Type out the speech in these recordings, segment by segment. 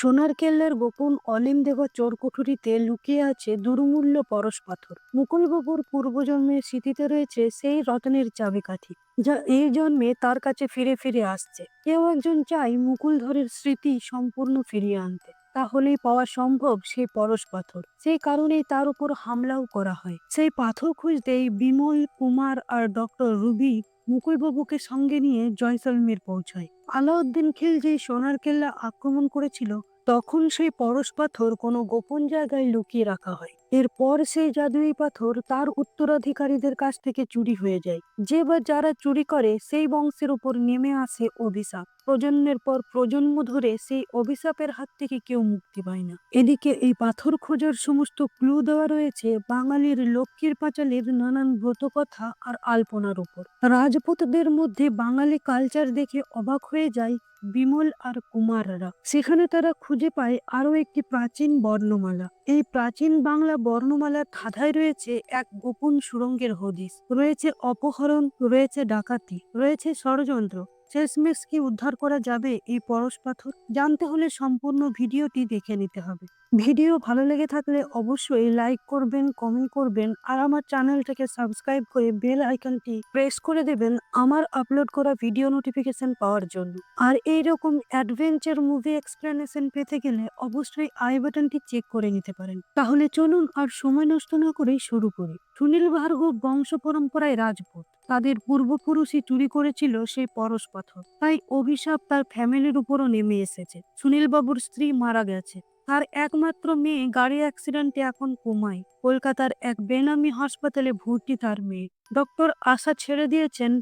সোনার কেল্লার গোপন অলিম দেওয়া চোরকুঠুরিতে লুকিয়ে আছে দুর্মূল্য পরশ পাথর। মুকুলবাবুর পূর্বজন্মের স্মৃতিতে রয়েছে সেই রত্নের চাবিকাঠি, যা এই জন্মে তার কাছে ফিরে ফিরে আসছে। কেউ একজন চাই মুকুল মুকুলধরের স্মৃতি সম্পূর্ণ ফিরিয়ে আনতে, তাহলেই পাওয়া সম্ভব সেই পরশ পাথর। সেই কারণেই তার উপর হামলাও করা হয়। সেই পাথর খুঁজতেই বিমল কুমার আর ডক্টর রুবি মুকুলবাবুকে সঙ্গে নিয়ে জয়সলমীর পৌঁছায়। আলাউদ্দিন খিলজি সোনার কেল্লা আক্রমণ করেছিল তখন সেই পরশ পাথর কোনো গোপন জায়গায় লুকিয়ে রাখা হয়। এরপর সেই জাদুই পাথর তার উত্তরাধিকারীদের কাছ থেকে চুরি হয়ে যায়। যে বা যারা চুরি করে, সেই বংশের উপর নেমে আসে অভিশাপ। প্রজন্মের পর প্রজন্ম ধরে সেই অভিশাপের হাত থেকে কেউ মুক্তি পায় না। এদিকে এই পাথর খোঁজার সমস্ত ক্লু দেওয়া রয়েছে বাঙালির লক্ষ্মীর পাঁচালীর নানান ব্রতকথা আর আলপনার উপর। রাজপুতদের মধ্যে বাঙালি কালচার দেখে অবাক হয়ে যায় বিমল আর কুমাররা। সেখানে তারা খুঁজে পায় আরও একটি প্রাচীন বর্ণমালা। এই প্রাচীন বাংলা বর্ণমালার ধাঁধায় রয়েছে এক গোপন সুরঙ্গের হদিস। রয়েছে অপহরণ, রয়েছে ডাকাতি, রয়েছে ষড়যন্ত্র। শেষমেশ কি উদ্ধার করা যাবে এই পরশ পাথর? জানতে হলে সম্পূর্ণ ভিডিওটি দেখে নিতে হবে। ভিডিও ভালো লেগে থাকলে অবশ্যই লাইক করবেন কমেন্ট করবেন আর আমার চ্যানেলটাকে সাবস্ক্রাইব করে বেল আইকনটি প্রেস করে দেবেন আমার আপলোড করা ভিডিও নোটিফিকেশন পাওয়ার জন্য। আর এই রকম অ্যাডভেঞ্চার মুভি এক্সপ্লেনেশন পেতে গেলে অবশ্যই আই বাটনটি চেক করে নিতে পারেন। তাহলে চলুন আর সময় নষ্ট না করেই শুরু করি। সুনীল ভার্গব বংশ পরম্পরায় রাজপুত। তাদের পূর্বপুরুষই চুরি করেছিল সেই পরশ পাথর। তাই অভিশাপ তার ফ্যামিলির উপরও নেমে এসেছে। সুনীল বাবুর স্ত্রী মারা গেছে। তার একমাত্র মেয়ে গাড়ি অ্যাক্সিডেন্টে এখন কোমায়। কলকাতার এক বেনামি হাসপাতালে ভর্তি তার মেয়ে। ডক্টর আশা ছেড়ে দিয়েছেন,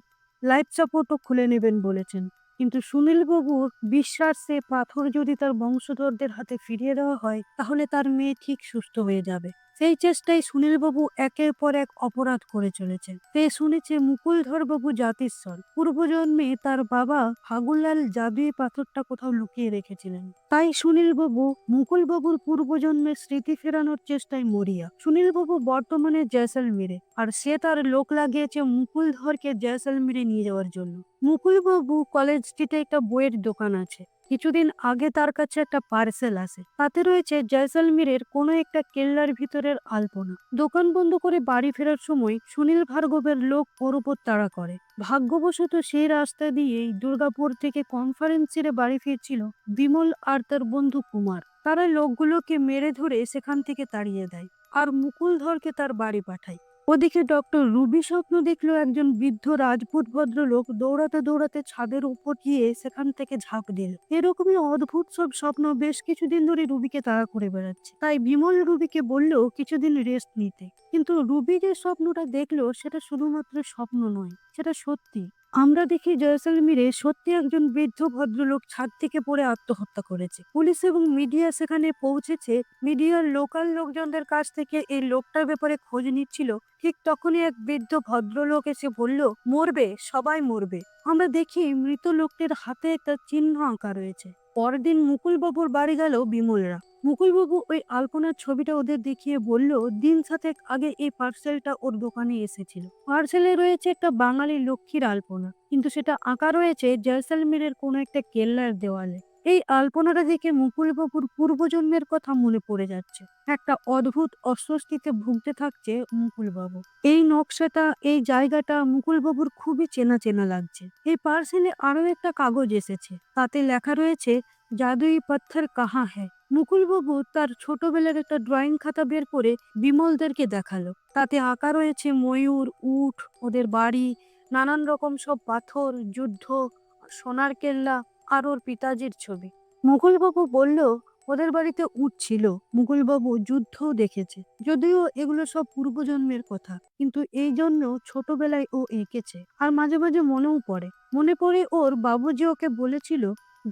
লাইফ সাপোর্টও খুলে নেবেন বলেছেন। কিন্তু সুনীল বাবুর বিশ্বাসে পাথর যদি তার বংশধরদের হাতে ফিরিয়ে দেওয়া হয়, তাহলে তার মেয়ে ঠিক সুস্থ হয়ে যাবে। সেই চেষ্টায় সুনীলবাবু একের পর এক অপরাধ করে চলেছে সে শুনেছে মুকুলধর বাবু জাতিস্বর। পূর্বজন্মে তার বাবা ফাগুলাল জাদুই পাথরটা কোথাও লুকিয়ে রেখেছিলেন। তাই সুনীলবাবু মুকুলবাবুর পূর্বজন্মের স্মৃতি ফেরানোর চেষ্টায় মরিয়া। সুনীলবাবু বর্তমানে জয়সলমীরে, আর সে তার লোক লাগিয়েছে মুকুলধরকে জয়সলমীরে নিয়ে যাওয়ার জন্য। মুকুলবাবু কলেজ স্ট্রিটে একটা বইয়ের দোকান আছে। কিছুদিন আগে তার কাছে একটা পার্সেল আসে। তাতে রয়েছে জয়সলমীরের কোনো একটা কেল্লার ভিতরের আলপনা। দোকান বন্ধ করে বাড়ি ফেরার সময় সুনীল ভার্গবের লোক ওর উপর তাড়া করে। ভাগ্যবশত সেই রাস্তা দিয়েই দুর্গাপুর থেকে কনফারেন্সিরে বাড়ি ফিরছিল বিমল আর তার বন্ধু কুমার। তারা লোকগুলোকে মেরে ধরে সেখান থেকে তাড়িয়ে দেয় আর মুকুলধরকে তার বাড়ি পাঠায়। ওদিকে ডক্টর রুবি স্বপ্ন দেখল একজন বৃদ্ধ রাজপুত ভদ্রলোক দৌড়াতে দৌড়াতে ছাদের উপর গিয়ে সেখান থেকে ঝাঁপ দিল। এরকমই অদ্ভুত সব স্বপ্ন বেশ কিছুদিন ধরে রুবিকে তাড়া করে বেড়াচ্ছে। তাই বিমল রুবিকে বললেও কিছুদিন রেস্ট নিতে। কিন্তু রুবি যে স্বপ্নটা দেখল, সেটা শুধুমাত্র স্বপ্ন নয়, সেটা সত্যি। আমরা দেখি জয়সলমীরে সত্যি একজন বৃদ্ধ ভদ্রলোক ছাদ থেকে পড়ে আত্মহত্যা করেছে। পুলিশ এবং মিডিয়া সেখানে পৌঁছেছে। মিডিয়ার লোকাল লোকজনদের কাছ থেকে এই লোকটার ব্যাপারে খোঁজ নিচ্ছিল। ঠিক তখনই এক বৃদ্ধ ভদ্রলোক এসে বলল, মরবে, সবাই মরবে। আমরা দেখি মৃত লোকটির হাতে একটা চিহ্ন আঁকা রয়েছে। পরদিন মুকুলবাবুর বাড়ি গেল বিমলরা। মুকুলবাবু ওই আলপনার ছবিটা ওদের দেখিয়ে বলল, দিন সাতেক আগে এই পার্সেলটা ওর দোকানে এসেছিল। পার্সেলে রয়েছে একটা বাঙালি লক্ষ্মীর আলপনা, কিন্তু সেটা আঁকা রয়েছে জয়সালমীরের কোনো একটা কেল্লার দেওয়ালে। এই আলপনাটা দেখে মুকুলবাবুর পূর্বজন্মের কথা মনে পড়ে যাচ্ছে। একটা অদ্ভুত অস্বস্তিতে ভুগতে থাকছে মুকুলবাবু। এই নকশাটা, এই জায়গাটা মুকুলবাবুর খুবই চেনা চেনা লাগছে। এই পার্সেলে আরও একটা কাগজ এসেছে। তাতে লেখা রয়েছে, জাদুই পাথর কাহা হ্যাঁ মুকুলবাবু তার ছোটবেলার একটা ড্রয়িং খাতা বের করে বিমলদেরকে দেখাল। তাতে আঁকা রয়েছে ময়ূর, উট, ওদের বাড়ি, নানান রকম সব পাথর, যুদ্ধ, সোনার কেল্লা আর ওর পিতাজির ছবি। মুকুলবাবু বলল, ওদের বাড়িতে উট ছিল। মুকুলবাবু যুদ্ধও দেখেছে। যদিও এগুলো সব পূর্বজন্মের কথা, কিন্তু এই জন্য ছোটবেলায় ও এঁকেছে। আর মাঝে মাঝে মনেও পড়ে। মনে পড়ে ওর বাবুজি ওকে বলেছিল,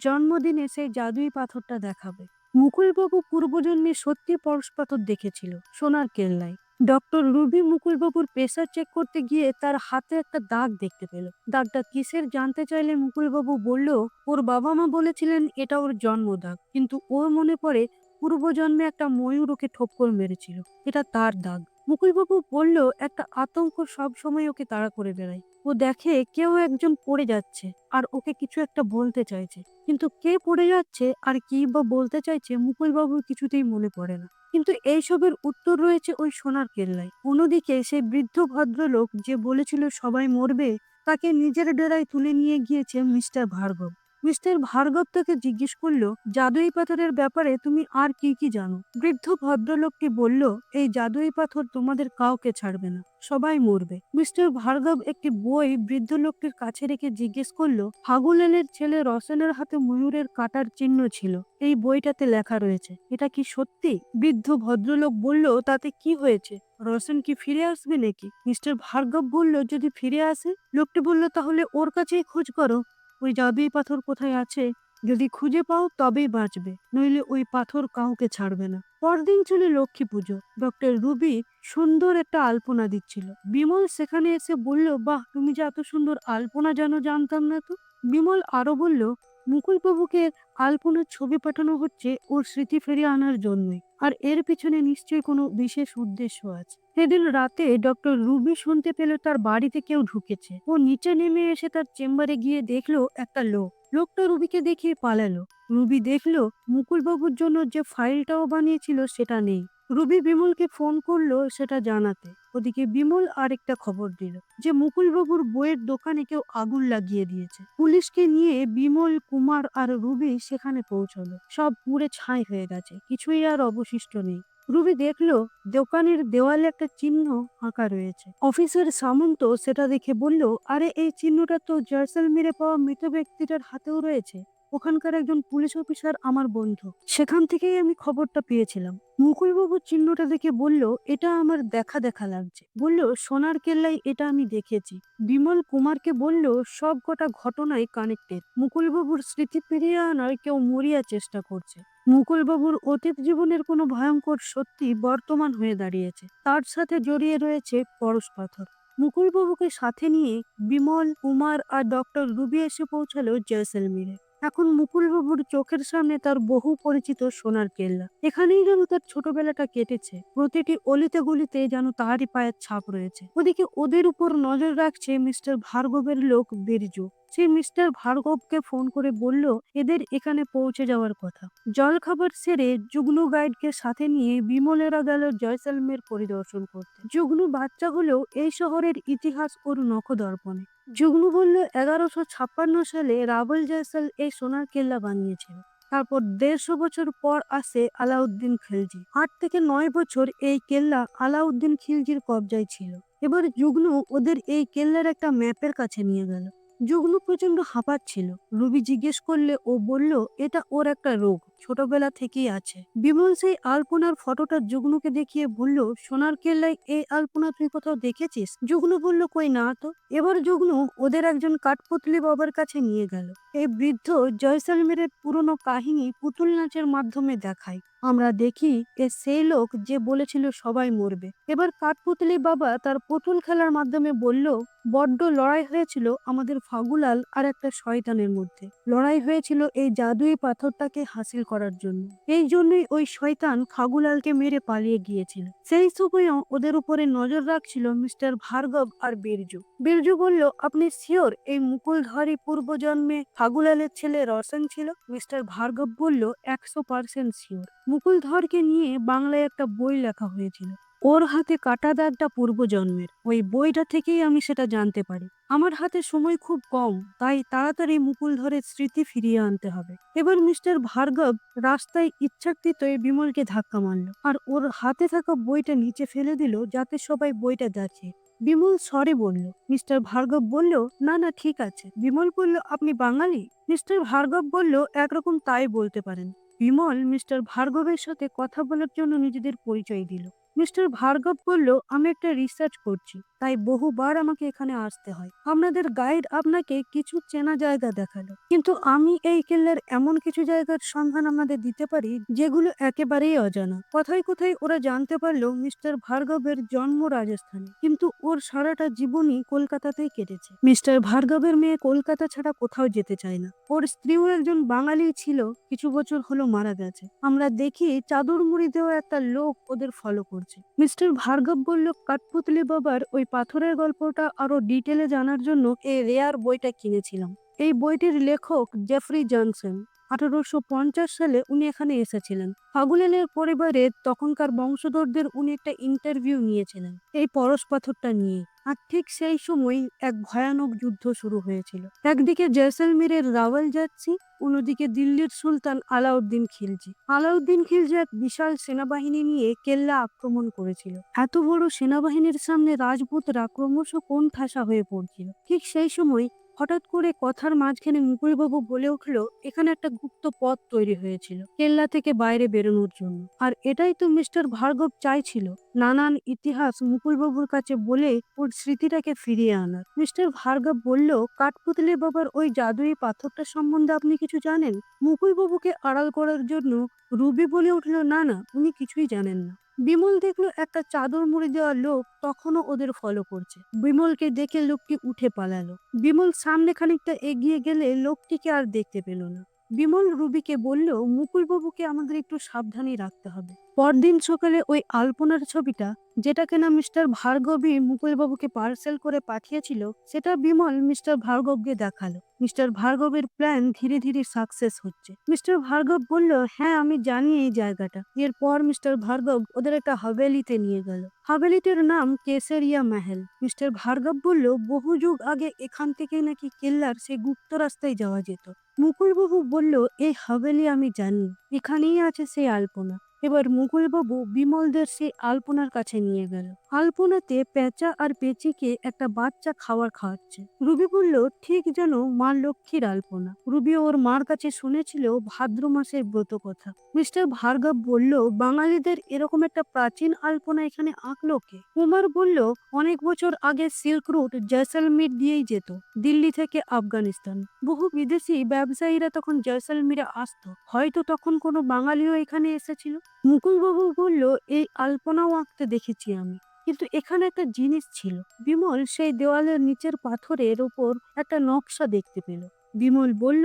জন্মদিনে সেই জাদুই পাথরটা দেখাবে। মুকুলবাবু পূর্বজন্মে সত্যি পরশ পাথর দেখেছিল, সোনার কেল্লায়। ডক্টর রুবি মুকুলবাবুর প্রেশার চেক করতে গিয়ে তার হাতে একটা দাগ দেখতে পেল। দাগটা কিসের জানতে চাইলে মুকুলবাবু বলল, ওর বাবা মা বলেছিলেন এটা ওর জন্ম দাগ কিন্তু ওর মনে পড়ে পূর্বজন্মে একটা ময়ূর ওকে ঠোক্কর মেরেছিল। এটা তার দাগ। মুকুলবাবু বলল, একটা আতঙ্ক সবসময় ওকে তাড়া করে বেড়ায়। ও দেখে কেউ একজন পড়ে যাচ্ছে আর ওকে কিছু একটা বলতে চাইছে। কিন্তু কে পড়ে যাচ্ছে আর কি বা বলতে চাইছে মুকুলবাবুর কিছুতেই মনে পড়ে না। কিন্তু এইসবের উত্তর রয়েছে ওই সোনার কেল্লায়। অন্যদিকে সেই বৃদ্ধ ভদ্রলোক যে বলেছিল সবাই মরবে, তাকে নিজের ডেরায় তুলে নিয়ে গিয়েছে মিস্টার ভার্গব। মিস্টার ভার্গব তাকে জিজ্ঞেস করল, জাদুই পাথরের ব্যাপারে তুমি আর কি কি জানো? বৃদ্ধ ভদ্রলোকটি বলল, এই জাদুই পাথর তোমাদের কাউকে ছাড়বে না, সবাই মরবে। মিস্টার ভার্গব একটি বই বৃদ্ধ লোকটির কাছে রেখে জিজ্ঞেস করল ফাগুলেনের ছেলে রসেনের হাতে ময়ূরের কাটার চিহ্ন ছিল, এই বইটাতে লেখা রয়েছে, এটা কি সত্যি? বৃদ্ধ ভদ্রলোক বলল, তাতে কি হয়েছে? রসেন কি ফিরে আসবে নাকি? মিস্টার ভার্গব বলল, যদি ফিরে আসে? লোকটি বলল, তাহলে ওর কাছেই খোঁজ করো। ওই জাদুই পাথর কোথায় আছে? যদি খুঁজে পাও, তবেই বাঁচবে। নইলে ওই পাথর কাউকে ছাড়বে না। পরদিন ছিল লক্ষ্মী পুজো। ডক্টর রুবি সুন্দর একটা আলপনা দিচ্ছিল। বিমল সেখানে এসে বলল, বাহ, তুমি যে এত সুন্দর আলপনা যেন জানতাম না তো। বিমল আরও বলল মুকুলবাবুকে আলপনার ছবি পাঠানো হচ্ছে ওর স্মৃতি ফিরিয়ে আনার জন্যই। আর এর পিছনে নিশ্চয়ই কোনো বিশেষ উদ্দেশ্য আছে। সেদিন রাতে ডক্টর রুবি শুনতে পেল তার বাড়িতে কেউ ঢুকেছে। ও নিচে নেমে এসে তার চেম্বারে গিয়ে দেখল একটা লোক। লোকটা রুবিকে দেখিয়ে পালালো। রুবি দেখল মুকুলবাবুর জন্য যে ফাইলটাও বানিয়েছিল সেটা নেই। রুবি বিমলকে ফোন করল সেটা জানাতে। ওদিকে বিমল আরেকটা খবর দিল, যে মুকুলবাবুর বইয়ের দোকানে কেউ আগুন লাগিয়ে দিয়েছে। পুলিশকে নিয়ে বিমল, কুমার আর রুবি সেখানে পৌঁছলো। সব পুড়ে ছাই হয়ে গেছে, কিছুই আর অবশিষ্ট নেই। রুবি দেখল দোকানের দেওয়ালে একটা চিহ্ন আঁকা রয়েছে। অফিসের সামন্ত সেটা দেখে বলল, আরে, এই চিহ্নটা তো জয়সলমীরে পাওয়া মৃত ব্যক্তিটার হাতেও রয়েছে। ওখানকার একজন পুলিশ অফিসার আমার বন্ধু। সেখান থেকেই আমি খবরটা পেয়েছিলাম। মুকুলবাবু চিহ্নটা দেখে বলল, এটা আমার দেখা দেখা লাগছে। বলল, সোনার কেল্লায় এটা আমি দেখেছি। বিমল কুমারকে বলল, সব কটা ঘটনায় কানেক্টেড মুকুলবাবুর স্মৃতি ফিরিয়ে আনার কেউ মরিয়া চেষ্টা করছে। মুকুলবাবুর অতীত জীবনের কোনো ভয়ঙ্কর সত্যি বর্তমান হয়ে দাঁড়িয়েছে। তার সাথে জড়িয়ে রয়েছে পরশ পাথর। মুকুলবাবুকে সাথে নিয়ে বিমল, কুমার আর ডক্টর রুবি এসে পৌঁছালো জয়সলমীরে। এখন মুকুলবাবুর চোখের সামনে তার বহু পরিচিত সোনার কেল্লা। এখানেই যেন তার ছোটবেলাটা কেটেছে। প্রতিটি অলিতে গলিতে যেন তারই পায়ের ছাপ রয়েছে। ওদিকে ওদের উপর নজর রাখছে মিস্টার ভার্গবের লোক বীরজু সে মিস্টার ভার্গবকে ফোন করে বলল, এদের এখানে পৌঁছে যাওয়ার কথা। জলখাবার সেরে যুগনু গাইডকে সাথে নিয়ে বিমলেরা গেল জয়সলমের পরিদর্শন করতে। যুগনু বাচ্চাগুলো এই শহরের ইতিহাস ওর নখদর্পণে। যুগনু বলল, এগারোশো ছাপ্পান্ন সালে রাবল জয়সল এই সোনার কেল্লা বানিয়েছিল। তারপর দেড়শো বছর পর আসে আলাউদ্দিন খিলজি। আট থেকে নয় বছর এই কেল্লা আলাউদ্দিন খিলজির কবজায় ছিল। এবার যুগনু ওদের এই কেল্লার একটা ম্যাপের কাছে নিয়ে গেল। যুগনু প্রচণ্ড হাঁপাচ্ছিল। রুবি জিজ্ঞেস করলে ও বলল এটা ওর একটা রোগ। ছোটবেলা থেকেই আছে। বিমল সেই আলপনার ফটোটা যুগনুকে দেখিয়ে বলল, সোনার কেল্লায় এই আলপনা তুই কোথাও দেখেছিস? যুগনু বলল, কই না তো। এবার যুগনু ওদের একজন কাঠপুতলি বাবার কাছে নিয়ে গেল। এই বৃদ্ধ জয়সলমেরের পুরনো কাহিনী পুতুল নাচের মাধ্যমে দেখায়। আমরা দেখি এ সেই লোক যে বলেছিল সবাই মরবে। এবার কাঠপুতলি বাবা তার পুতুল খেলার মাধ্যমে বলল, বড্ড লড়াই হয়েছিল আমাদের ফাগুলাল আর একটা শয়তানের মধ্যে। লড়াই হয়েছিল এই জাদুই পাথরটাকে হাসিল করার জন্য। এই জন্যই ওই শয়তান খাগুলালকে মেরে পালিয়ে গিয়েছিল। সেই সময়ও ওদের উপরে নজর রাখছিল মিস্টার ভার্গব আর বীরজু। বীরজু বলল, আপনি শিওর এই মুকুলধারী পূর্বজন্মে খাগুলালের ছেলে রসেন ছিল? মিস্টার ভার্গব বলল, একশো পার্সেন্ট শিওর। মুকুলধরকে নিয়ে বাংলায় একটা বই লেখা হয়েছিল। ওর হাতে কাটা দাগটা পূর্বজন্মের। ওই বইটা থেকেই আমি সেটা জানতে পারি। আমার হাতে সময় খুব কম, তাই তাড়াতাড়ি মুকুল ধরে স্মৃতি ফিরিয়ে আনতে হবে। এবার মিস্টার ভার্গব রাস্তায় ইচ্ছাকৃত বিমলকে ধাক্কা মারল আর ওর হাতে থাকা বইটা নিচে ফেলে দিল যাতে সবাই বইটা দেখে। বিমল সরে বলল, মিস্টার ভার্গব বলল, না না, ঠিক আছে। বিমল বলল, আপনি বাঙালি? মিস্টার ভার্গব বলল, একরকম তাই বলতে পারেন। বিমল মিস্টার ভার্গবের সাথে কথা বলার জন্য নিজেদের পরিচয় দিল। মিস্টার ভার্গব বলল আমি একটা রিসার্চ করছি। তাই বহুবার আমাকে এখানে আসতে হয়। আপনাদের গাইড আপনাকে কিছু চেনা জায়গা দেখাল। কিন্তু আমি এই কেল্লার এমন কিছু জায়গার সন্ধান আপনাদের দিতে পারি, যেগুলো একেবারেই অজানা। কোথায় কোথায় ওরা জানতে পারল মিস্টার ভার্গবের জন্ম রাজস্থানে, কিন্তু ওর সারাটা জীবনই কলকাতাতেই কেটেছে। মিস্টার ভার্গবের মেয়ে কলকাতা ছাড়া কোথাও যেতে চায় না। ওর স্ত্রীও একজন বাঙালি ছিল, কিছু বছর হলো মারা গেছে। আমরা দেখি চাদর মুড়ি দেওয়া একটা লোক ওদের ফলো করছে। মিস্টার ভার্গব বলল, কাঠপুতলি বাবার ওই পাথরের গল্পটা আরও ডিটেলে জানার জন্য এই রেয়ার বইটা কিনেছিলাম। এই বইটির লেখক জেফরি জনসন আঠারোশো পঞ্চাশ সালে উনি এখানে এসেছিলেন। ফাগুলেনের পরিবারের তখনকার বংশধরদের উনি একটা ইন্টারভিউ নিয়েছিলেন এই পরশ পাথরটা নিয়ে। আর ঠিক সেই সময় এক ভয়ানক যুদ্ধ শুরু হয়েছিল। একদিকে জয়সলমীরের রাওয়াল যাচ্ছি অন্যদিকে দিল্লির সুলতান আলাউদ্দিন খিলজি। আলাউদ্দিন খিলজি এক বিশাল সেনাবাহিনী নিয়ে কেল্লা আক্রমণ করেছিল। এত বড় সেনাবাহিনীর সামনে রাজপুতরা ক্রমশ কোন ঠাসা হয়ে পড়ছিল। ঠিক সেই সময় হঠাৎ করে কথার মাঝখানে মুকুলবাবু বলে উঠল, এখানে একটা গুপ্ত পথ তৈরি হয়েছিল, কেল্লা থেকে বাইরে বেরোনোর জন্য। আর এটাই তো মিস্টার ভার্গব চাইছিল। নানান ইতিহাস মুকুলবাবুর কাছে বলে ওর স্মৃতিটাকে ফিরিয়ে আনার। মিস্টার ভার্গব বলল, কাঠপুতলি বাবার ওই জাদুই পাথরটা সম্বন্ধে আপনি কিছু জানেন? মুকুলবাবুকে আড়াল করার জন্য রুবি বলে উঠল, না না, উনি কিছুই জানেন না। বিমল দেখল একটা চাদর মুড়ি দেওয়া লোক তখনও ওদের ফলো করছে। বিমলকে দেখে লোকটি উঠে পালালো। বিমল সামনে খানিকটা এগিয়ে গেলে লোকটিকে আর দেখতে পেল না। বিমল রুবিকে বলল, মুকুলবাবুকে আমাদের একটু সাবধানে রাখতে হবে। পরদিন সকালে ওই আলপনার ছবিটা যেটা কিনা মিস্টার ভার্গবী মুকুলবাবুকে পার্সেল করে পাঠিয়েছিল, সেটা বিমল মিস্টার ভার্গবকে দেখাল। মিস্টার ভার্গবের প্ল্যান ধীরে ধীরে সাকসেস হচ্ছে। মিস্টার ভার্গব বলল হ্যাঁ আমি জানি এই জায়গাটা। এরপর মিস্টার ভার্গব ওদের একটা হাভেলিতে নিয়ে গেল। হাভেলিটির নাম কেসারিয়া মেহেল। মিস্টার ভার্গব বলল, বহু যুগ আগে এখান থেকে নাকি কেল্লার সেই গুপ্ত রাস্তায় যাওয়া যেত। মুকুলবাবু বলল, এই হাভেলি আমি জানি। এখানেই আছে সেই আলপনা। এবার মুকুলবাবু বিমলদের সেই আলপনার কাছে নিয়ে গেল। আলপনাতে পেঁচা আর পেঁচিকে একটা বাচ্চা খাওয়ার খাওয়াচ্ছে। রুবি বলল, ঠিক যেন মা লক্ষ্মীর আলপনা। রুবি ওর মার কাছে শুনেছিল ভাদ্র মাসের ব্রত কথা। মিস্টার ভার্গব বলল, বাঙালিদের এরকম একটা প্রাচীন আলপনা এখানে আঁকলো কে? কুমার বলল, অনেক বছর আগে সিল্ক রুট জয়সলমীর দিয়েই যেত, দিল্লি থেকে আফগানিস্তান। বহু বিদেশি ব্যবসায়ীরা তখন জয়সলমীরে আসতো। হয়তো তখন কোনো বাঙালিও এখানে এসেছিল? মুকুলবাবু বলল, এই আলপনাও আঁকতে দেখেছি আমি। কিন্তু এখানে একটা জিনিস ছিল। বিমল সেই দেওয়ালের নিচের পাথরের ওপর একটা নকশা দেখতে পেল। বিমল বলল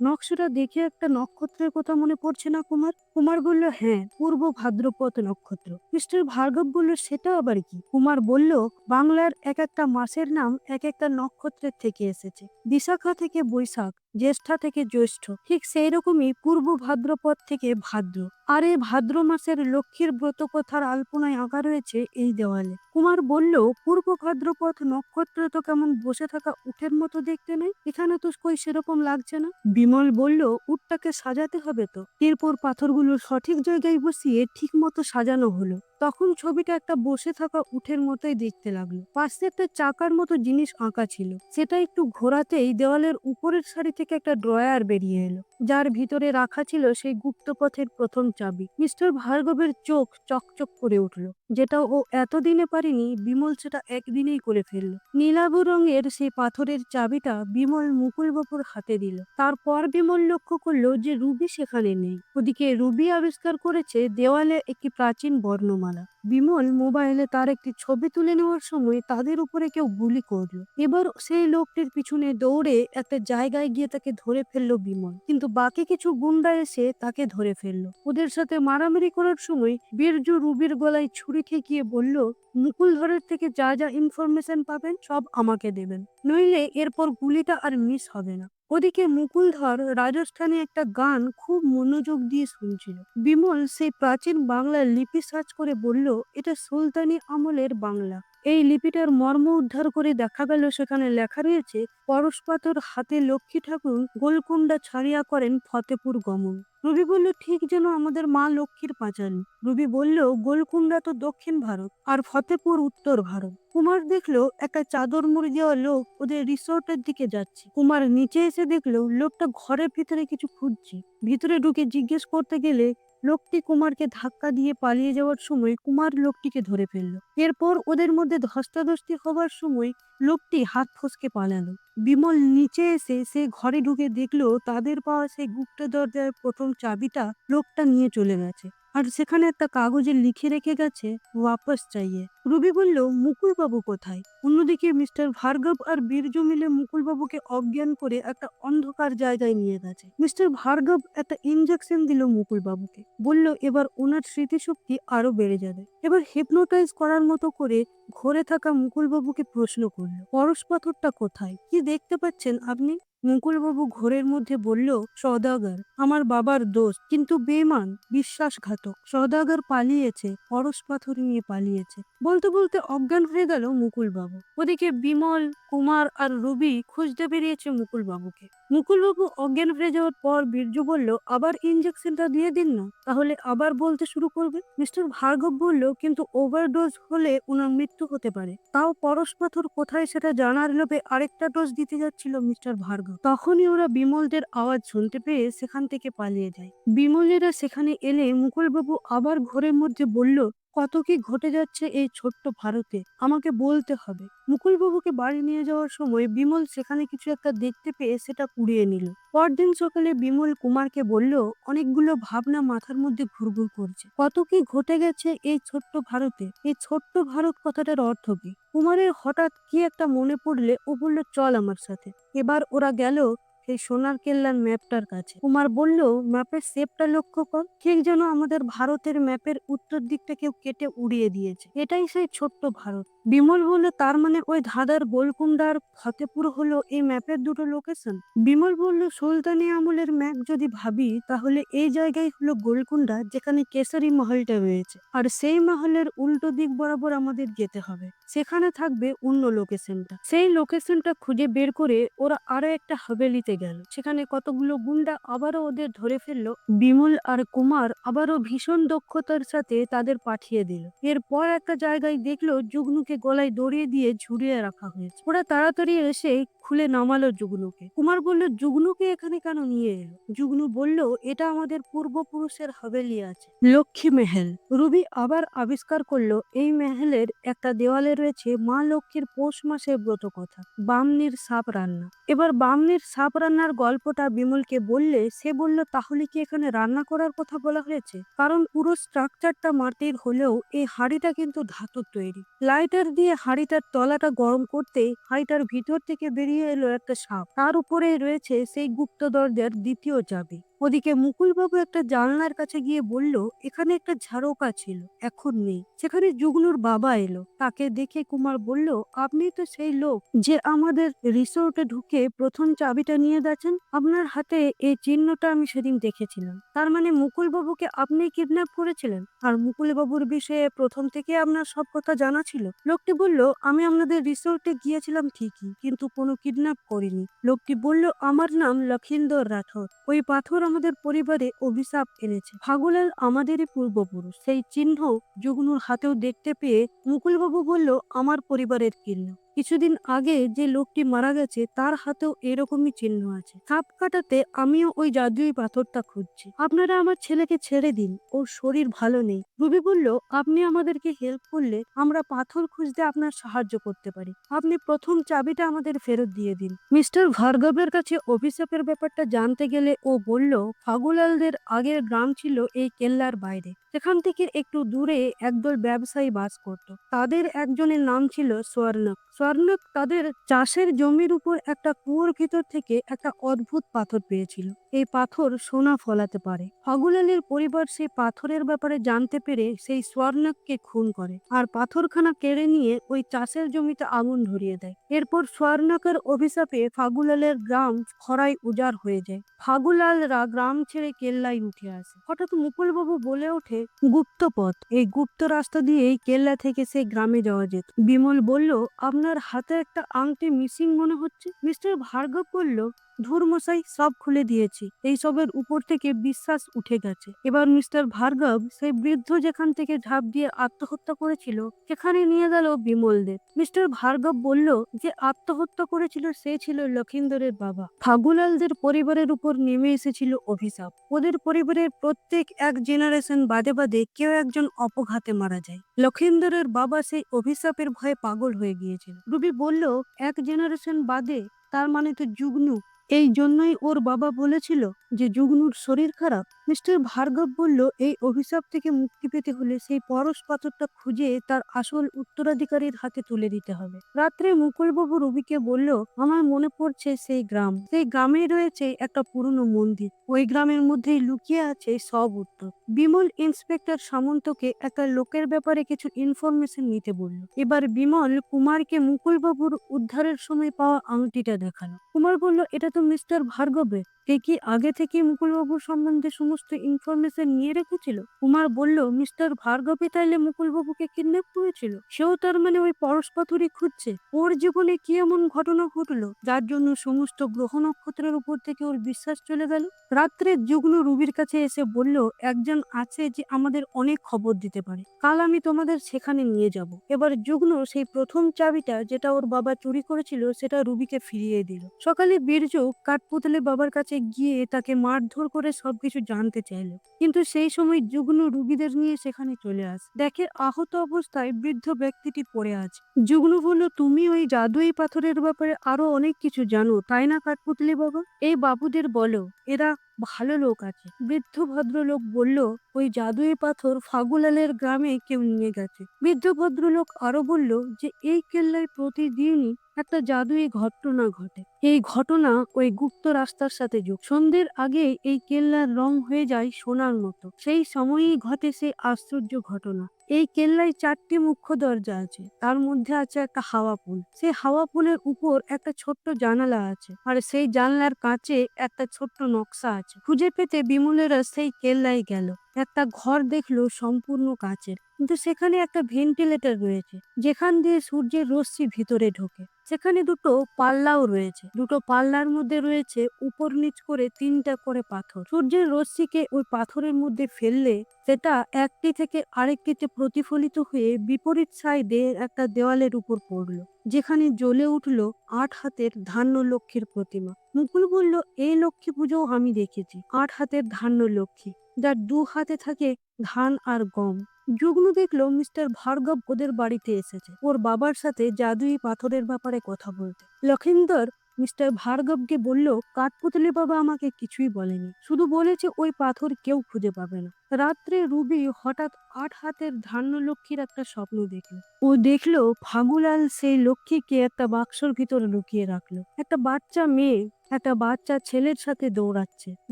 নকশাটা দেখে একটা নক্ষত্রের কথা মনে পড়ছে না কুমার? কুমার বলল হ্যাঁ পূর্ব ভাদ্রপদ নক্ষত্র। মিস্টার ভার্গব বলল, সেটা আবার কি? কুমার বলল, বাংলার এক একটা মাসের নাম এক একটা নক্ষত্রের থেকে এসেছে। বিশাখা থেকে বৈশাখ, জ্যেষ্ঠা থেকে জ্যৈষ্ঠ, ঠিক সেই রকমই পূর্ব ভাদ্রপদ থেকে ভাদ্র। আর এই ভাদ্র মাসের লক্ষ্মীর ব্রত কথার আলপনায় আঁকা রয়েছে এই দেওয়ালে। কুমার বলল, পূর্ব ভাদ্রপদ নক্ষত্র তো কেমন বসে থাকা উঠের মতো দেখতে নেই? এখানে তো কই সেরকম লাগছে না? বিমল বলল, উটটাকে সাজাতে হবে তো? এরপর পাথরগুলো সঠিক জায়গায় বসিয়ে ঠিক মতো সাজানো হলো। তখন ছবিটা একটা বসে থাকা উঠের মতোই দেখতে লাগল। পাশে একটা চাকার মতো জিনিস আঁকা ছিল। সেটা একটু ঘোরাতেই দেওয়ালের উপরের সারি থেকে একটা ড্রয়ার বেরিয়ে এলো। যার ভিতরে রাখা ছিল সেই গুপ্তপথের প্রথম চাবি। মিস্টার ভার্গবের চোখ চকচক করে উঠল। যেটা ও এতদিনে পারেনি, বিমল সেটা একদিনেই করে ফেলল। নীলাভ রঙের সেই পাথরের চাবিটা বিমল মুকুলবাবুর হাতে দিল। তারপর বিমল লক্ষ্য করল যে রুবি সেখানে নেই। ওদিকে রুবি আবিষ্কার করেছে দেওয়ালে একটি প্রাচীন বর্ণমালা। No. বিমল মোবাইলে তার একটি ছবি তুলে নেওয়ার সময় তাদের উপরে কেউ গুলি করল। এবার সেই লোকটির পিছনে দৌড়ে একটা জায়গায় গিয়ে তাকে ধরে ফেলল বিমল। কিন্তু বাকি কিছু গুন্ডা এসে তাকে ধরে ফেলল। ওদের সাথে মারামারি করার সময় বীরজু রুবির গলায় ছুরি ঠেকিয়ে বলল, মুকুল ধরের থেকে যা যা ইনফরমেশন পাবেন সব আমাকে দেবেন। নইলে এরপর গুলিটা আর মিস হবে না। ওদিকে মুকুলধর রাজস্থানে একটা গান খুব মনোযোগ দিয়ে শুনছিল। বিমল সেই প্রাচীন বাংলার লিপি সার্চ করে বলল এটা সুলতানি আমলের বাংলা। এই লিপিটার মর্ম উদ্ধার করে দেখা গেল, সেখানে লেখা রয়েছে পরশপাতর হাতে লক্ষ্মী ঠাকুর গোলকুন্ডা ছাড়িয়া করেন ফতেপুর গমন। রবি বলল, ঠিক যেন আমাদের মা লক্ষ্মীর পাঁচালী। রবি বলল গোলকুন্ডা তো দক্ষিণ ভারত আর ফতেপুর উত্তর ভারত। কুমার দেখল, একটা চাদর মুড়ি দেওয়া লোক ওদের রিসোর্টের দিকে যাচ্ছে। কুমার নিচে এসে দেখল, লোকটা ঘরের ভিতরে কিছু খুঁজছে। ভিতরে ঢুকে জিজ্ঞেস করতে গেলে লোকটি কুমারকে ধাক্কা দিয়ে পালিয়ে যাওয়ার সময় কুমার লোকটিকে ধরে ফেলল। এরপর ওদের মধ্যে ধস্তাধস্তি হবার সময় লোকটি হাত ফসকে পালালো। বিমল নিচে এসে সে ঘরে ঢুকে দেখল, তাদের পাওয়া সেই গুপ্ত দরজার প্রথম চাবিটা লোকটা নিয়ে চলে গেছে। আর সেখানে একটা কাগজে লিখে রেখে গেছে, ওয়াপস চাইয়ে। রুবি বলল, মুকুলবাবু কোথায়? অন্যদিকে মিস্টার ভার্গব আর বীর্য মিলে মুকুলবাবুকে অজ্ঞান করে একটা অন্ধকার জায়গায় নিয়ে গেছে। মিস্টার ভার্গব একটা ইনজেকশন দিল মুকুলবাবুকে। বলল, এবার ওনার স্মৃতিশক্তি আরও বেড়ে যাবে। এবার হেপনোটাইজ করার মতো করে ঘরে থাকা মুকুলবাবুকে প্রশ্ন করল পরশ পাথরটা কোথায়? কি দেখতে পাচ্ছেন আপনি? মুকুলবাবু ঘোরের মধ্যে বলল সদাগর আমার বাবার দোষ, কিন্তু বেমান বিশ্বাসঘাতক। সদাগর পালিয়েছে পরশ পাথর নিয়ে পালিয়েছে। বলতে বলতে অজ্ঞান হয়ে গেল মুকুলবাবু। ওদিকে বিমল, কুমার আর রবি খুঁজতে বেরিয়েছে মুকুলবাবুকে। মুকুলবাবু অজ্ঞান হয়ে যাওয়ার পর বীর্য বলল, আবার ইঞ্জেকশনটা দিয়ে দিন না, তাহলে আবার বলতে শুরু করবে মিস্টার ভার্গব বলল, কিন্তু ওভারডোজ হলে ওনার মৃত্যু হতে পারে। তাও পরশ পাথর কোথায় সেটা জানার লোভে আরেকটা ডোজ দিতে যাচ্ছিল মিস্টার ভার্গব। তখনই ওরা বিমলদের আওয়াজ শুনতে পেয়ে সেখান থেকে পালিয়ে যায়। বিমলেরা সেখানে এলে মুকুলবাবু আবার ঘরের মধ্যে বলল কত কি ঘটে যাচ্ছে এই ছোট্ট ভারতে? আমাকে বলতে হবে। মুকুলবাবুকে বাড়ি নিয়ে যাওয়ার সময় বিমল সেখানে কিছু একটা দেখতে পেয়ে সেটা কুড়িয়ে নিল। পরদিন সকালে বিমল কুমারকে বলল, অনেকগুলো ভাবনা মাথার মধ্যে ঘুরঘুর করছে। কত কি ঘটে গেছে এই ছোট্ট ভারতে? এই ছোট্ট ভারত কথাটার অর্থ কি? কুমারের হঠাৎ কি একটা মনে পড়লে ও বলল, চল আমার সাথে। এবার ওরা গেল সেই সোনার কেল্লার ম্যাপটার কাছে। কুমার বলল ম্যাপের শেপটা লক্ষ্য কর, ঠিক যেন আমাদের ভারতের ম্যাপের উত্তর দিকটা কেউ কেটে উড়িয়ে দিয়েছে। এটাই সেই ছোট্ট ভারত। বিমল বলল, তার মানে ওই ধাঁধার গোলকুন্ডার ফতেপুর হলো এই ম্যাপের দুটো লোকেশন বিমল বলল, সুলতানি আমলের ম্যাপ যদি ভাবি, তাহলে এই জায়গায় হলো গোলকুন্ডা যেখানে কেশরী মহলটা রয়েছে। আর সেই মহলের উল্টো দিক বরাবর আমাদের যেতে হবে। সেখানে থাকবে অন্য লোকেশনটা সেই লোকেশনটা খুঁজে বের করে ওরা আরও একটা হাভেলিতে গেল। সেখানে কতগুলো গুন্ডা আবারও ওদের ধরে ফেলল। বিমল আর কুমার আবারও ভীষণ দক্ষতার সাথে তাদের পাঠিয়ে দিল। এরপর একটা জায়গায় দেখল, যুগনুকে গলায় দড়িয়ে দিয়ে ঝুড়িয়ে রাখা হয়েছে। ওরা তাড়াতাড়ি এসে খুলে নামালো যুগনুকে। কুমার বলল, যুগনুকে এখানে কেন নিয়ে এলো? যুগনু বলল, এটা আমাদের পূর্বপুরুষের হাভেলি আছে, লক্ষ্মী মেহেল। রুবি আবার আবিষ্কার করল, এই মেহেলের একটা দেওয়ালে রয়েছে মা লক্ষ্মীর পৌষ মাসের ব্রত কথা, বামনির সাপ রান্না। এবার বামনির সাপ রান্নার গল্পটা বিমলকে বললে, সে বলল, তাহলে কি এখানে রান্না করার কথা বলা হয়েছে? কারণ পুরো স্ট্রাকচারটা মাটির হলেও এই হাড়িটা কিন্তু ধাতুর তৈরি। লাইটার দিয়ে হাঁড়িটার তলাটা গরম করতে হাঁড়িটার ভিতর থেকে বেরিয়ে এলো একটা সাপ। তার উপরে রয়েছে সেই গুপ্ত দরজার দ্বিতীয় চাবি। ওদিকে মুকুলবাবু একটা জানলার কাছে গিয়ে বলল, এখানে একটা ঝাড়োকা ছিল, এখন নেই। সেখানে জুগনুর বাবা এলো। তাকে দেখে কুমার বলল, আপনি তো সেই লোক যে আমাদের রিসোর্টে ঢুকে প্রথম চাবিটা নিয়ে গেছেন? আপনার হাতে এই চিহ্নটা আমি সেদিন দেখেছিলাম। তার মানে মুকুলবাবুকে আপনি কিডন্যাপ করেছিলেন? আর মুকুলবাবুর বিষয়ে প্রথম থেকে আপনার সব কথা জানা ছিল? লোকটি বলল, আমি আপনাদের রিসোর্টে গিয়েছিলাম ঠিকই, কিন্তু কোনো কিডন্যাপ করিনি। লোকটি বলল, আমার নাম লক্ষিন্দর রাঠোর ওই পাথর আমাদের পরিবারে অভিশাপ এনেছে। ফাগুলাল আমাদেরই পূর্বপুরুষ। সেই চিহ্ন যুগনুর হাতেও দেখতে পেয়ে মুকুলবাবু বলল, আমার পরিবারের চিহ্ন কিছুদিন আগে যে লোকটি মারা গেছে, তার হাতেও এরকমই চিহ্ন আছে। সাপ কাটাতে আমিও ওই জাদুই পাথরটা খুঁজছি। আপনারা আমার ছেলেকে ছেড়ে দিন, ওর শরীর ভালো নেই। রুবি বলল, আপনি আমাদেরকে হেল্প করলে আমরা পাথর খুঁজতে আপনার সাহায্য করতে পারি। আপনি প্রথম চাবিটা আমাদের ফেরত দিয়ে দিন। মিস্টার ভার্গবের কাছে অভিশাপের ব্যাপারটা জানতে গেলে ও বলল, ফাগুলালদের আগের গ্রাম ছিল এই কেল্লার বাইরে। সেখান থেকে একটু দূরে একদল ব্যবসায়ী বাস করত। তাদের একজনের নাম ছিল স্বর্ণক স্বর্ণক তাদের চাষের জমির উপর একটা কুয়োর ভিতর থেকে একটা অদ্ভুত পাথর পেয়েছিল। এই পাথর সোনা ফলাতে পারে। ফাগুলালের পরিবার সেই পাথরের ব্যাপারে জানতে পেরে সেই স্বর্ণককে খুন করে আর পাথরখানা কেড়ে নিয়ে ওই চাষের জমিতে আগুন ধরিয়ে দেয়। এরপর স্বর্ণকের অভিশাপে ফাগুলালের গ্রাম খরায় উজাড় হয়ে যায়। ফাগুলালরা গ্রাম ছেড়ে কেল্লায় উঠে আসে। হঠাৎ মুকুলবাবু বলে ওঠে গুপ্ত পথ এই গুপ্ত রাস্তা দিয়েই কেল্লা থেকে সেই গ্রামে যাওয়া যেত। বিমল বলল, আপনার হাতে একটা আংটি মিসিং মনে হচ্ছে। মিস্টার ভার্গব বলল ধুর মশাই সব খুলে দিয়েছি। এইসবের উপর থেকে বিশ্বাস উঠে গেছে। এবার মিস্টার ভার্গব সেই বৃদ্ধ যেখান থেকে ঝাঁপ দিয়ে আত্মহত্যা করেছিল, সেখানে নিয়ে গেল বিমলদের। মিস্টার ভার্গব বলল যে আত্মহত্যা করেছিল সে ছিল লক্ষিন্দরের বাবা। ফাগুলালদের পরিবারের উপর নেমে এসেছিল অভিশাপ। ওদের পরিবারের প্রত্যেক এক জেনারেশন বাদে বাদে কেউ একজন অপঘাতে মারা যায়। লক্ষিন্দরের বাবা সেই অভিশাপের ভয়ে পাগল হয়ে গিয়েছিল। রুবি বলল, এক জেনারেশন বাদে, তার মানে তো যুগ্নু। এই জন্যই ওর বাবা বলেছিল যে জুগনুর শরীর খারাপ। মিস্টার ভার্গব বলল, এই অভিশাপ থেকে মুক্তি পেতে হলে সেই পরশ পাথরটা খুঁজে তার আসল উত্তরাধিকারীর হাতে তুলে দিতে হবে। রাত্রে মুকুলবাবু রবিকে বলল, আমার মনে পড়ছে সেই গ্রাম। সেই গ্রামে রয়েছে একটা পুরনো মন্দির। ওই গ্রামের মধ্যেই লুকিয়ে আছে সব উত্তর। বিমল ইন্সপেক্টর সামন্তকে একটা লোকের ব্যাপারে কিছু ইনফরমেশন নিতে বলল। এবার বিমল কুমারকে মুকুলবাবুর উদ্ধারের সময় পাওয়া আংটিটা দেখাল। কুমার বলল, এটা তো মিস্টার ভার্গবের সে কি আগে থেকে মুকুলবাবুর সম্বন্ধে সমস্ত ইনফরমেশন নিয়ে রেখেছিল? কুমার বলল মিস্টার ভার্গবই তাইলে মুকুলবাবুকে কিডন্যাপ করেছিল? সেও তার মানে ওই পরশ পাথরই খুঁজছে। ওর জীবনে কি এমন ঘটনা ঘটলো? যার জন্য সমস্ত গ্রহ নক্ষত্রের উপর থেকে ওর বিশ্বাস চলে গেল? রাত্রে যুগ্ন রুবির কাছে এসে বলল, একজন আছে যে আমাদের অনেক খবর দিতে পারে। কাল আমি তোমাদের সেখানে নিয়ে যাব। এবার যুগ্ন সেই প্রথম চাবিটা যেটা ওর বাবা চুরি করেছিল, সেটা রুবিকে ফিরিয়ে দিল। সকালে বীর্য কাঠপুতলে বাবার কাছে গিয়ে তাকে মারধর করে সবকিছু জানতে চাইলো। কিন্তু সেই সময় যুগ্ন রুগীদের নিয়ে সেখানে চলে আসে। দেখে আহত অবস্থায় বৃদ্ধ ব্যক্তিটি পড়ে আছে। যুগ্ন বলল, তুমি ওই জাদুই পাথরের ব্যাপারে আরও অনেক কিছু জানো, তাই না কাঠপুতলি বাবা? এই বাবুদের বলো, এরা ভালো লোক আছে। বৃদ্ধ ভদ্রলোক বলল, ওই জাদুই পাথর ফাগুলালের গ্রামে কেউ নিয়ে গেছে। বৃদ্ধ ভদ্রলোক আরও বলল, যে এই কেল্লায় প্রতিদিনই একটা জাদুই ঘটনা ঘটে। এই ঘটনা ওই গুপ্ত রাস্তার সাথে যোগ সন্ধ্যের আগে এই কেল্লার রং হয়ে যায় সোনার মতো। সেই সময়েই ঘটে সেই আশ্চর্য ঘটনা। এই কেল্লায় চারটি মুখ্য দরজা আছে। তার মধ্যে আছে একটা হাওয়া পুল। সেই হাওয়া পুলের উপর একটা ছোট্ট জানালা আছে। আর সেই জানলার কাঁচে একটা ছোট্ট নকশা আছে। খুঁজে পেতে বিমলেরা সেই কেল্লায় গেল। একটা ঘর দেখল সম্পূর্ণ কাচের। কিন্তু সেখানে একটা ভেন্টিলেটর রয়েছে, যেখান দিয়ে সূর্যের রশ্মি ভিতরে ঢোকে। সেখানে দুটো পাল্লাও রয়েছে, দুটো পাল্লার মধ্যে রয়েছে উপর নিচ করে তিনটা করে পাথর। সূর্যের রশ্মিকে ওই পাথরের মধ্যে ফেললে সেটা একটি থেকে আরেকটিতে প্রতিফলিত হয়ে বিপরীত সাইডে একটা দেওয়ালের উপর পড়ল, যেখানে জ্বলে উঠল আট হাতের ধান্য লক্ষ্মীর প্রতিমা। মুকুল বলল, এই লক্ষ্মী পুজো আমি দেখেছি, আট হাতের ধান্য লক্ষ্মী। যার দু হাতে থাকে ধান আর গম। যুগ্ন দেখল মিস্টার ভার্গব ওদের বাড়িতে এসেছে। ওর বাবার সাথে জাদুই পাথরের ব্যাপারে কথা বলতে। লক্ষিন্দর মিস্টার ভার্গবকে বলল, কাঠপুতলি বাবা আমাকে কিছুই বলেনি। শুধু বলেছে ওই পাথর কেউ খুঁজে পাবে না। রাত্রে রুবি হঠাৎ আট হাতের ধান্য লক্ষ্মীর একটা স্বপ্ন দেখল। ও দেখল ফাগুলাল সেই লক্ষ্মীকে একটা বাক্সর ভিতরে লুকিয়ে রাখল। একটা বাচ্চা মেয়ে একটা বাচ্চা ছেলের সাথে দৌড়াচ্ছে।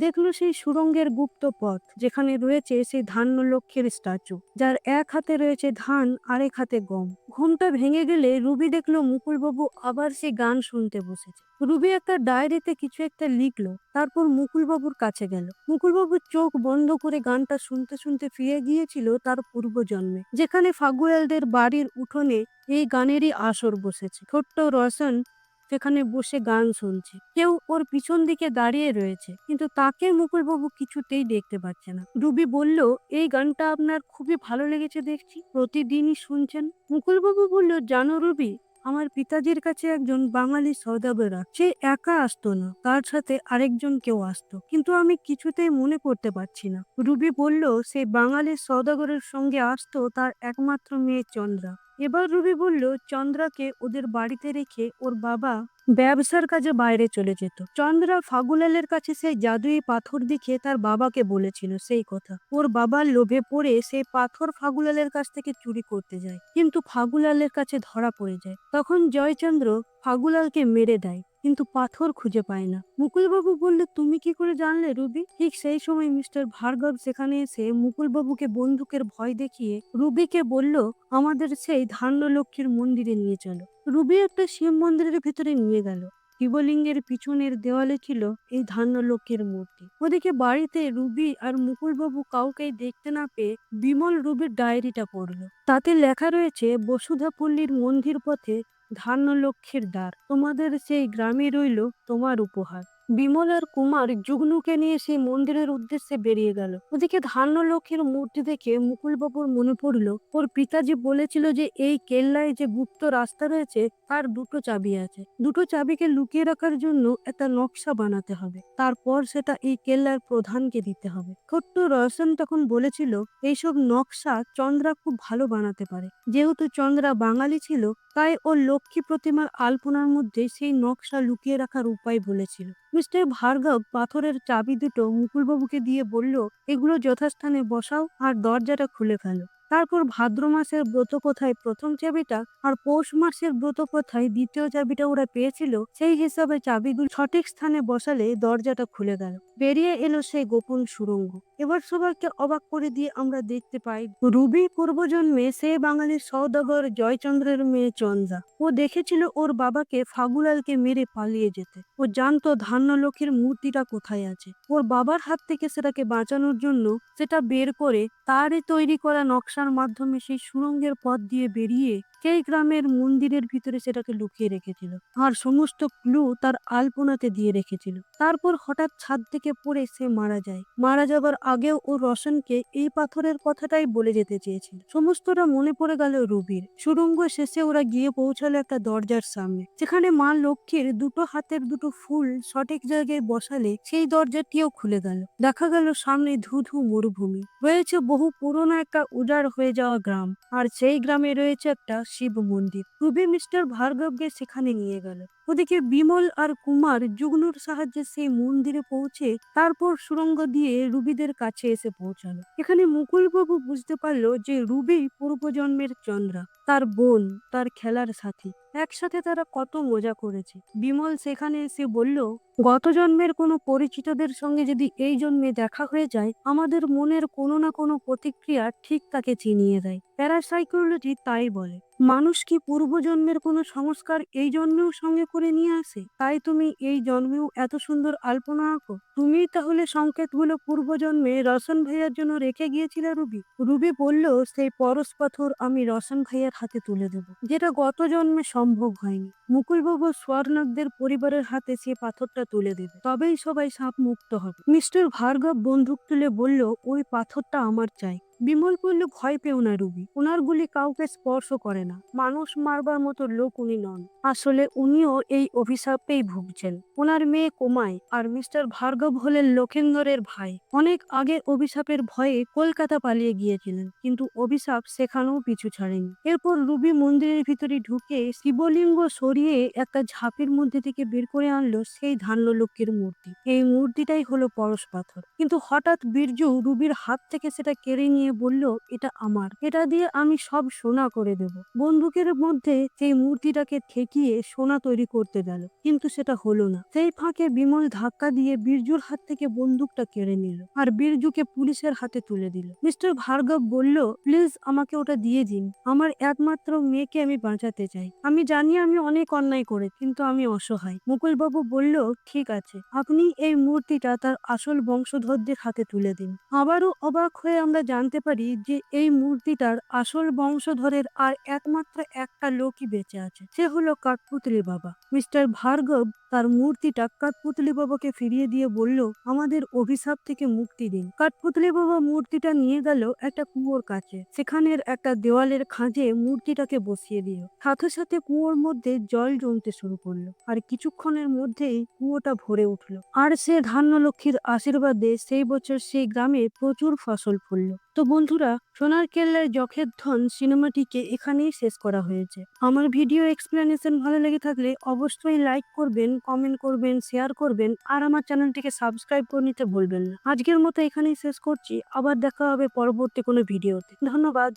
দেখল সেই সুরঙ্গের গুপ্ত পথ, যেখানে রয়েছে সেই ধান্য লক্ষ্মীর স্ট্যাচু, যার এক হাতে রয়েছে ধান, আরেক হাতে গম। ঘুমটা ভেঙে গেলে রুবি দেখল মুকুলবাবু আবার সেই গান শুনতে বসেছে। রুবি একটা ডায়েরিতে কিছু একটা লিখলো, তারপর মুকুলবাবুর কাছে গেল। মুকুলবাবুর চোখ বন্ধ করে গানটা শুনতে শুনতে ফিরে গিয়েছিল তার পূর্বজন্মে, যেখানে ফাগুয়ালদের বাড়ির উঠোনে এই গানেরই আসর বসেছে। ছোট্ট রসন সেখানে বসে গান শুনছে। কেউ ওর পিছন দিকে দাঁড়িয়ে রয়েছে, কিন্তু তাকে মুকুলবাবু কিছুতেই দেখতে পাচ্ছে না। রুবি বলল, এই গানটা আপনার খুবই ভালো লেগেছে দেখছি, প্রতিদিনই শুনছেন। মুকুলবাবু বলল, জানো রুবি, আমার পিতাজির কাছে একজন বাঙালি সৌদাগর সে একা আসতো না, তার সাথে আরেকজন কেউ আসতো, কিন্তু আমি কিছুতেই মনে করতে পারছি না। রুবি বলল সেই বাঙালি সৌদাগরের সঙ্গে আসতো, তার একমাত্র মেয়ে চন্দ্রা। এবার রুবি বলল, চন্দ্রাকে ওদের বাড়িতে রেখে ওর বাবা ব্যবসার কাজে বাইরে চলে যেত। চন্দ্রা ফাগুলালের কাছে সেই জাদুই পাথর দেখে তার বাবাকে বলেছিল সেই কথা। ওর বাবার লোভে পড়ে সেই পাথর ফাগুলালের কাছ থেকে চুরি করতে যায়। কিন্তু ফাগুলালের কাছে ধরা পড়ে যায়। তখন জয়চন্দ্র ফাগুলালকে মেরে দেয়। কিন্তু পাথর খুঁজে পায় না। মুকুলবাবু বললে, তুমি কি করে জানলে রুবি? ঠিক সেই সময় মিস্টার ভার্গব সেখানে এসে মুকুলবাবুকে বন্দুকের ভয় দেখিয়ে রুবিকে বলল, আমাদের সেই ধান্য লক্ষ্মীর মন্দিরে নিয়ে চলো। রুবি একটা শিব মন্দিরের ভিতরে নিয়ে গেল। শিবলিঙ্গের পিছনের দেওয়ালে ছিল এই ধান্য লক্ষ্মীর মূর্তি। ওদিকে বাড়িতে রুবি আর মুকুলবাবু কাউকেই দেখতে না পেয়ে বিমল রুবির ডায়েরিটা পড়ল। তাতে লেখা রয়েছে, বসুধাপল্লীর মন্দির পথে ধান্য লক্ষ্মীর দ্বার। তোমাদের সেই গ্রামে রইল তোমার উপহার। বিমল আর কুমার যুগনুকে নিয়ে সেই মন্দিরের উদ্দেশ্যে বেরিয়ে গেল। ওদিকে ধান্য লক্ষ্মীর মূর্তি দেখে মুকুলবাবুর মনে পড়ল, ওর পিতাজি বলেছিল যে এই কেল্লায় যে গুপ্ত রাস্তা রয়েছে, তার দুটো চাবি আছে। দুটো চাবিকে লুকিয়ে রাখার জন্য একটা নকশা বানাতে হবে। তারপর সেটা এই কেল্লার প্রধানকে দিতে হবে। ছোট্ট রয়সন তখন বলেছিল, এইসব নকশা চন্দ্রা খুব ভালো বানাতে পারে। যেহেতু চন্দ্রা বাঙালি ছিল, তাই ও লক্ষ্মী প্রতিমার আলপনার মধ্যে সেই নকশা লুকিয়ে রাখার উপায় বলেছিল। মিস্টার ভার্গব পাথরের চাবি দুটো মুকুলবাবুকে দিয়ে বলল, এগুলো যথাস্থানে বসাও আর দরজাটা খুলে ফেলো। তারপর ভাদ্র মাসের ব্রত কোথায় প্রথম চাবিটা আর পৌষ মাসের ব্রত কোথায় দ্বিতীয় চাবিটা ওরা পেয়েছিল, সেই হিসাবে চাবিগুলো সঠিক স্থানে বসালে দরজাটা খুলে গেল। বেরিয়ে এলো সেই গোপন সুড়ঙ্গ এবার সবাইকে অবাক করে দিয়ে আমরা দেখতে পাই, রুবি পূর্বজন্মে সে বাঙালির সৌদাগর জয়চন্দ্রের মেয়ে চন্দ্রা। ও দেখেছিল ওর বাবাকে ফাগুলালকে মেরে পালিয়ে যেতে। ও জানতো ধান্যলক্ষ্মীর মূর্তিটা কোথায় আছে। ওর বাবার হাত থেকে সেটাকে বাঁচানোর জন্য সেটা বের করে তারই তৈরি করা নকশার মাধ্যমে সেই সুরঙ্গের পথ দিয়ে বেরিয়ে সেই গ্রামের মন্দিরের ভিতরে সেটাকে লুকিয়ে রেখেছিল। আর সমস্ত ক্লু তার আলপনাতে দিয়ে রেখেছিল। তারপর হঠাৎ ছাদ থেকে পড়ে সে মারা যায়। মারা যাবার আগেও ও রশনকে এই পাথরের কথাটাই বলে যেতে চেয়েছিল। সমস্তটা মনে পড়ে গেল রুবির। সুড়ঙ্গ শেষে ওরা গিয়ে পৌঁছালো একটা দরজার সামনে। যেখানে মা লক্ষ্মীর দুটো হাতের দুটো ফুল সঠিক জায়গায় বসালে সেই দরজাটিও খুলে গেল। দেখা গেল সামনে ধু ধু মরুভূমি। রয়েছে বহু পুরনো একটা উজাড় হয়ে যাওয়া গ্রাম। আর সেই গ্রামে রয়েছে একটা শিব মন্দির। রুবি মিস্টার ভার্গবকে সেখানে নিয়ে গেল। ওদিকে বিমল আর কুমার যুগনুর সাহায্যে সেই মন্দিরে পৌঁছে তারপর সুরঙ্গ দিয়ে রুবিদের কাছে এসে পৌঁছালো। এখানে মুকুলবাবু বুঝতে পারল যে রুবি পূর্বজন্মের চন্দ্রা, তার বোন, তার খেলার সাথী। একসাথে তারা কত মজা করেছে। বিমল সেখানে এসে বলল, গত জন্মের কোনো পরিচিতদের সঙ্গে যদি এই জন্মে দেখা হয়ে যায়, আমাদের মনের কোনো না কোনো প্রতিক্রিয়া ঠিক তাকে চিনিয়ে দেয়। প্যারাসাইকোলজি তাই বলে। মানুষ কি পূর্বজন্মের কোনো সংস্কার এই জন্মেও সঙ্গে করে নিয়ে আসে, তাই তুমি এই জন্মেও এত সুন্দর আলপনা আঁকো। তুমি তাহলে সংকেতগুলো পূর্বজন্মে রসন ভাইয়ার জন্য রেখে গিয়েছিলে রুবি? রুবি বলল, সেই পরশ পাথর আমি রসন ভাইয়ার হাতে তুলে দেব, যেটা গত জন্মে সম্ভব হয়নি। মুকুলবাবু স্বর্ণকদের পরিবারের হাতে সে পাথরটা তুলে দেবে, তবেই সবাই সাপ মুক্ত হবে। মিস্টার ভার্গব বন্দুক তুলে বলল, ওই পাথরটা আমার চাই। বিমল বলল, ভয় পেও না রুবি ওনার গুলি কাউকে স্পর্শ করে না। মানুষ মারবার মতো লোক উনি নন। আসলে উনিও এই অভিশাপেই ভুগছেন। ওনার মেয়ে কোমায় আর মিস্টার ভার্গব হলেন লোকেন্দরের ভাই। অনেক আগে অভিশাপের ভয়ে কলকাতা পালিয়ে গিয়েছিলেন, কিন্তু অভিশাপ সেখানেও পিছু ছাড়েনি। এরপর রুবি মন্দিরের ভিতরে ঢুকে শিবলিঙ্গ সরিয়ে একটা ঝাঁপির মধ্যে থেকে বের করে আনলো সেই ধান্যলক্ষ্মীর মূর্তি। এই মূর্তিটাই হলো পরশ পাথর। কিন্তু হঠাৎ বীরজু রুবির হাত থেকে সেটা কেড়ে নিয়ে বলল, এটা আমার। এটা দিয়ে আমি সব সোনা করে দেব। বন্দুকের মধ্যে সেই মূর্তিটাকে ঠেকিয়ে সোনা তৈরি করতে গেল। কিন্তু সেটা হলো না। সেই ফাঁকে বিমল ধাক্কা দিয়ে বীরজুর হাত থেকে বন্দুকটা কেড়ে নিল আর বীরজুকে পুলিশের হাতে তুলে দিল। মিস্টার ভার্গব বলল, প্লিজ আমাকে ওটা দিয়ে দিন। আমার একমাত্র মেয়েকে আমি বাঁচাতে চাই। আমি জানি আমি অনেক অন্যায় করে, কিন্তু আমি অসহায়। মুকুলবাবু বলল, ঠিক আছে। আপনি এই মূর্তিটা তার আসল বংশধরদের হাতে তুলে দিন। আবারও অবাক হয়ে আমরা জানতে পারি যে এই মূর্তিটার আসল বংশধরের আর একমাত্র একটা লোকই বেঁচে আছে। সে হলো কাঠপুতলি বাবা। মিস্টার ভার্গব তার মূর্তিটা কাঠপুতলি বাবাকে ফিরিয়ে দিয়ে বলল, আমাদের অভিশাপ থেকে মুক্তি দিন। কাঠপুতলি বাবা মূর্তিটা নিয়ে গেল একটা কুয়োর কাছে। সেখানের একটা দেওয়ালের খাঁজে মূর্তিটাকে বসিয়ে দিল। সাথে সাথে কুয়োর মধ্যে জল জমতে শুরু করল আর কিছুক্ষণের মধ্যেই কুয়োটা ভরে উঠল। আর সে ধান্যলক্ষ্মীর আশীর্বাদে সেই বছর সেই গ্রামে প্রচুর ফসল ফললো। তো বন্ধুরা, সোনার কেল্লার যখের ধন সিনেমাটিকে এখানেই শেষ করা হয়েছে। আমার ভিডিও এক্সপ্লেনেশন ভালো লেগে থাকলে অবশ্যই লাইক করবেন, কমেন্ট করবেন, শেয়ার করবেন, আর আমার চ্যানেলটিকে সাবস্ক্রাইব করে নিতে ভুলবেন না। আজকের মতো এখানেই শেষ করছি। আবার দেখা হবে পরবর্তী কোনো ভিডিওতে। ধন্যবাদ।